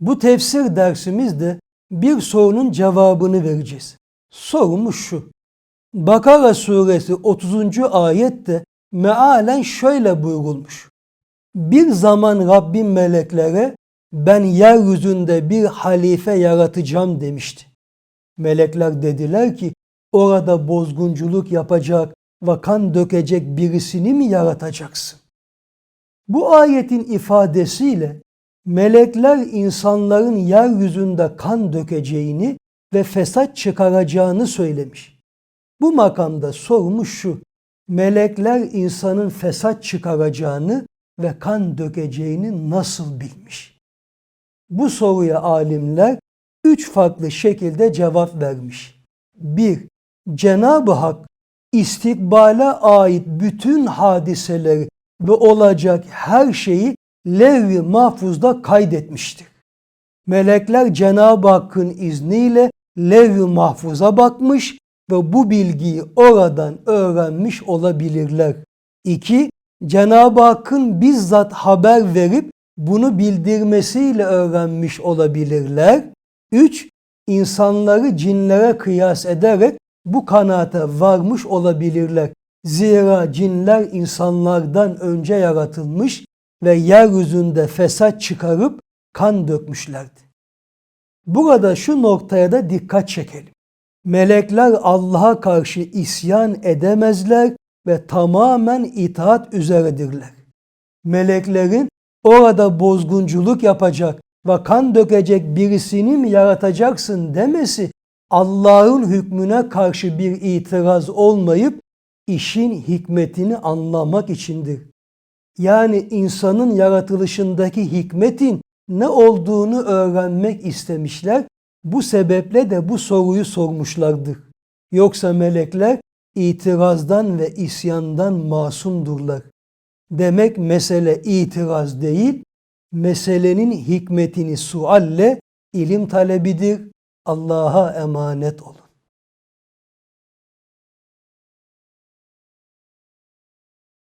Bu tefsir dersimizde bir sorunun cevabını vereceğiz. Sorumuz şu. Bakara suresi 30. ayette mealen şöyle buyurulmuş. Bir zaman Rabbim meleklere ben yeryüzünde bir halife yaratacağım demişti. Melekler dediler ki orada bozgunculuk yapacak ve kan dökecek birisini mi yaratacaksın? Bu ayetin ifadesiyle melekler insanların yeryüzünde kan dökeceğini ve fesat çıkaracağını söylemiş. Bu makamda sormuş şu, melekler insanın fesat çıkaracağını ve kan dökeceğini nasıl bilmiş? Bu soruya alimler üç farklı şekilde cevap vermiş. 1. Cenab-ı Hak istikbale ait bütün hadiseleri ve olacak her şeyi levh-i mahfuzda kaydetmiştir. Melekler Cenab-ı Hakk'ın izniyle levh-i mahfuza bakmış ve bu bilgiyi oradan öğrenmiş olabilirler. 2. Cenab-ı Hakk'ın bizzat haber verip bunu bildirmesiyle öğrenmiş olabilirler. 3. İnsanları cinlere kıyas ederek bu kanaate varmış olabilirler. Zira cinler insanlardan önce yaratılmış ve yeryüzünde fesat çıkarıp kan dökmüşlerdi. Burada şu noktaya da dikkat çekelim. Melekler Allah'a karşı isyan edemezler ve tamamen itaat üzeredirler. Meleklerin orada bozgunculuk yapacak ve kan dökecek birisini mi yaratacaksın demesi Allah'ın hükmüne karşı bir itiraz olmayıp işin hikmetini anlamak içindir. Yani insanın yaratılışındaki hikmetin ne olduğunu öğrenmek istemişler. Bu sebeple de bu soruyu sormuşlardır. Yoksa melekler itirazdan ve isyandan masumdurlar. Demek mesele itiraz değil, meselenin hikmetini sualle ilim talebidir. Allah'a emanet olun.